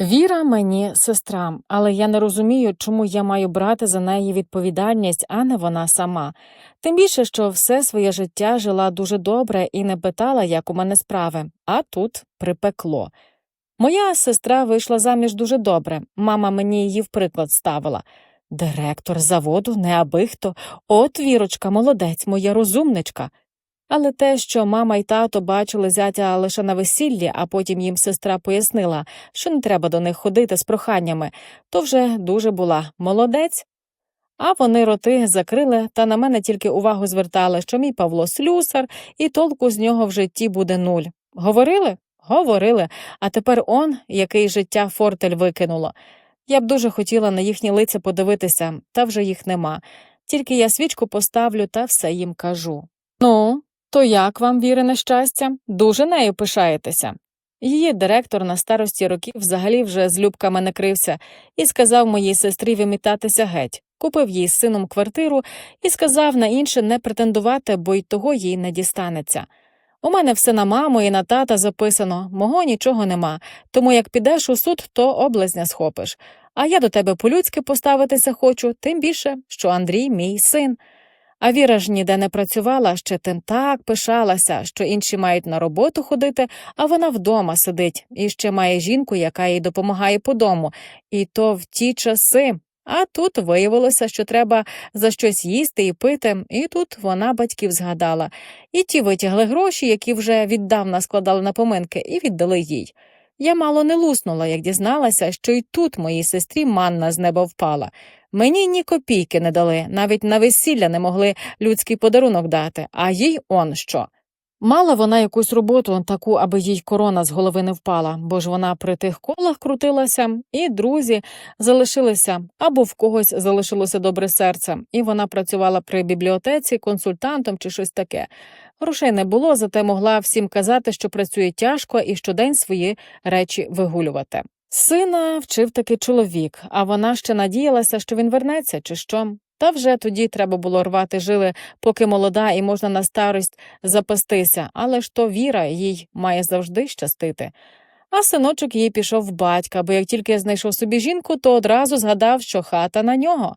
Віра мені сестра, але я не розумію, чому я маю брати за неї відповідальність, а не вона сама. Тим більше, що все своє життя жила дуже добре і не питала, як у мене справи, а тут припекло. Моя сестра вийшла заміж дуже добре, мама мені її в приклад ставила. Директор заводу, не аби хто. От вірочка, молодець, моя розумничка. Але те, що мама й тато бачили зятя лише на весіллі, а потім їм сестра пояснила, що не треба до них ходити з проханнями, то вже дуже була молодець. А вони роти закрили та на мене тільки увагу звертали, що мій Павло слюсар, і толку з нього в житті буде нуль. Говорили? Говорили. А тепер он, який життя фортель викинуло. Я б дуже хотіла на їхні лиця подивитися, та вже їх нема. Тільки я свічку поставлю та все їм кажу. Ну, то як вам вірине щастя? Дуже нею пишаєтеся. Її директор на старості років взагалі вже з любками не крився і сказав моїй сестрі вимітатися геть, купив їй з сином квартиру і сказав на інше не претендувати, бо й того їй не дістанеться. У мене все на маму і на тата записано, мого нічого нема, тому як підеш у суд, то облазня схопиш. А я до тебе по-людськи поставитися хочу, тим більше, що Андрій мій син. А Віра ж ніде не працювала, ще тим так пишалася, що інші мають на роботу ходити, а вона вдома сидить і ще має жінку, яка їй допомагає по дому, і то в ті часи. А тут виявилося, що треба за щось їсти і пити, і тут вона батьків згадала. І ті витягли гроші, які вже віддавна складали на поминки, і віддали їй. Я мало не луснула, як дізналася, що й тут моїй сестрі манна з неба впала. Мені ні копійки не дали, навіть на весілля не могли людський подарунок дати, а їй он що. Мала вона якусь роботу, таку, аби їй корона з голови не впала, бо ж вона при тих колах крутилася, і друзі залишилися, або в когось залишилося добре серце, і вона працювала при бібліотеці консультантом чи щось таке. Грошей не було, зате могла всім казати, що працює тяжко і щодень свої речі вигулювати. Сина вчив таки чоловік, а вона ще надіялася, що він вернеться, чи що. Та вже тоді треба було рвати жили, поки молода і можна на старость запастися, але ж то віра їй має завжди щастити. А синочок їй пішов в батька, бо як тільки знайшов собі жінку, то одразу згадав, що хата на нього.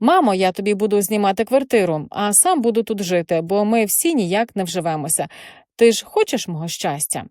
Мамо, я тобі буду знімати квартиру, а сам буду тут жити, бо ми всі ніяк не вживемося. Ти ж хочеш мого щастя?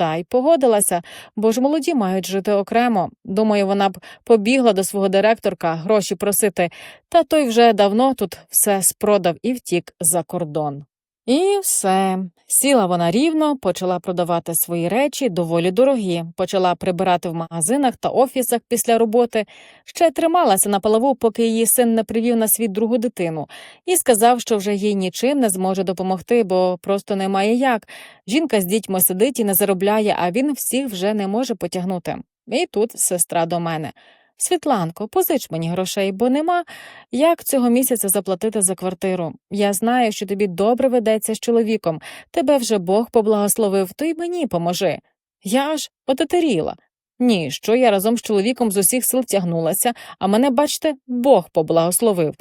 Та й погодилася, бо ж молоді мають жити окремо. Думаю, вона б побігла до свого директорка гроші просити, та той вже давно тут все спродав і втік за кордон. І все. Сіла вона рівно, почала продавати свої речі, доволі дорогі, почала прибирати в магазинах та офісах після роботи, ще трималася на плаву, поки її син не привів на світ другу дитину, і сказав, що вже їй нічим не зможе допомогти, бо просто немає як. Жінка з дітьми сидить і не заробляє, а він всіх вже не може потягнути. І тут сестра до мене. Світланко, позич мені грошей, бо нема як цього місяця заплатити за квартиру. Я знаю, що тобі добре ведеться з чоловіком, тебе вже Бог поблагословив, то й мені поможи. Я ж отетеріла. Ні, що я разом з чоловіком з усіх сил тягнулася, а мене, бачте, Бог поблагословив.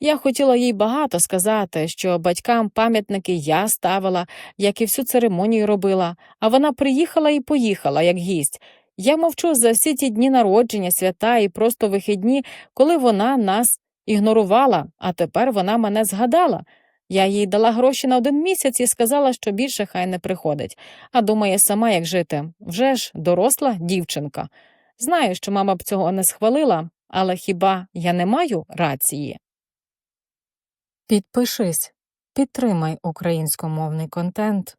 Я хотіла їй багато сказати, що батькам пам'ятники я ставила, як і всю церемонію робила, а вона приїхала і поїхала, як гість. Я мовчу за всі ті дні народження, свята і просто вихідні, коли вона нас ігнорувала, а тепер вона мене згадала. Я їй дала гроші на один місяць і сказала, що більше хай не приходить, а думає сама, як жити. Вже ж доросла дівчинка. Знаю, що мама б цього не схвалила, але хіба я не маю рації? Підпишись, підтримай українськомовний контент.